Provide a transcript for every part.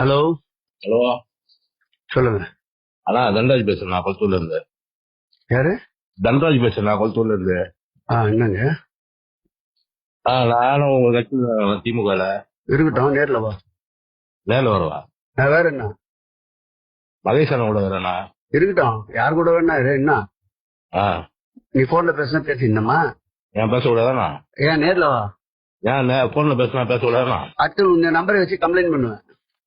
Hello hello சொல்லுங்க. அண்ணா தன்ராஜ் பேசுறேன் நான் கொளத்தூர்ல இருந்து. யாரு? தன்ராஜ் பேசுறேன் நான் கொளத்தூர்ல இருந்து. ஆ என்னங்க? ஆ நானும் உங்க கட்சியில திமுகல இருக்கட்டும் நேர்ல வா. நேரில் வரவா? நான் வேற என்ன? மகேஷ் அண்ணன் கூட வரேண்ணா இருக்கட்டும் யார் கூட வேணா இரு, என்ன? ஆ. நீ போன்ல பேசினா பேசிருந்தமா ஏன் பேச கூடாதாண்ணா? ஏன் நேர்ல வா. ஏன் போன்ல பேசினா பேச கூடாதாண்ணா? அடுத்து உங்க நம்பரை வச்சு கம்ப்ளைண்ட் பண்ணுவேன்.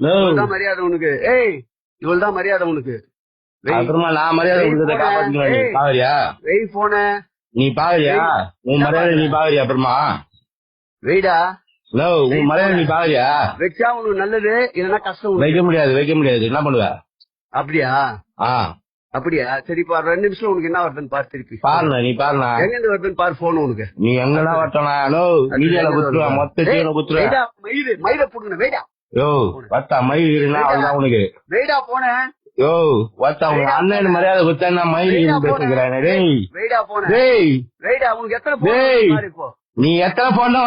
இவ்வளவுதான் மரியாதை உனக்கு. ஏய் இவ்வளவுதான் மரியாதை உனக்கு. அப்புறமா நான் மரியாதை கொடுக்கறத. பாக்குறியா வெய் போன. நீ ஏய். உன் மரியாதை நீ பாக்குறியா அப்புறமா? வெயிடா ஹலோ உன் மரியாதை நீ பாக்குறியா வச்சா உனக்கு நல்லது இல்லைன்னா கஷ்டம். வைக்க முடியாது வைக்க முடியாது. என்ன பண்ணுவ? அப்படியா? ஆ. அப்படியா? சரி இப்ப ரெண்டு நிமிஷம் உனக்கு என்ன வருதுன்னு பாரு திருப்பி. பாருண்ணா நீ பாருண்ணா. எங்க இருந்து வருதுன்னு பாரு போன் உனக்கு. நீ எங்கடா வட்டனா ஹலோ மீடியால மொத்த வெயிடா மயிறு மயிரை புடுங்க வெயிடா யோ வட்டா மயில் இருந்தா அவ்வளவுதான் உனக்கு. வெயிடா போனேன் யோ வட்டா உங்க அண்ணன் மரியாதை குத்தா மயில் இருந்து பேசுகிறேன் டேய். வெயிடா போனேன் டேய். வெயிடா உனக்கு எத்தனை டேய். நீ எத்தனை போன்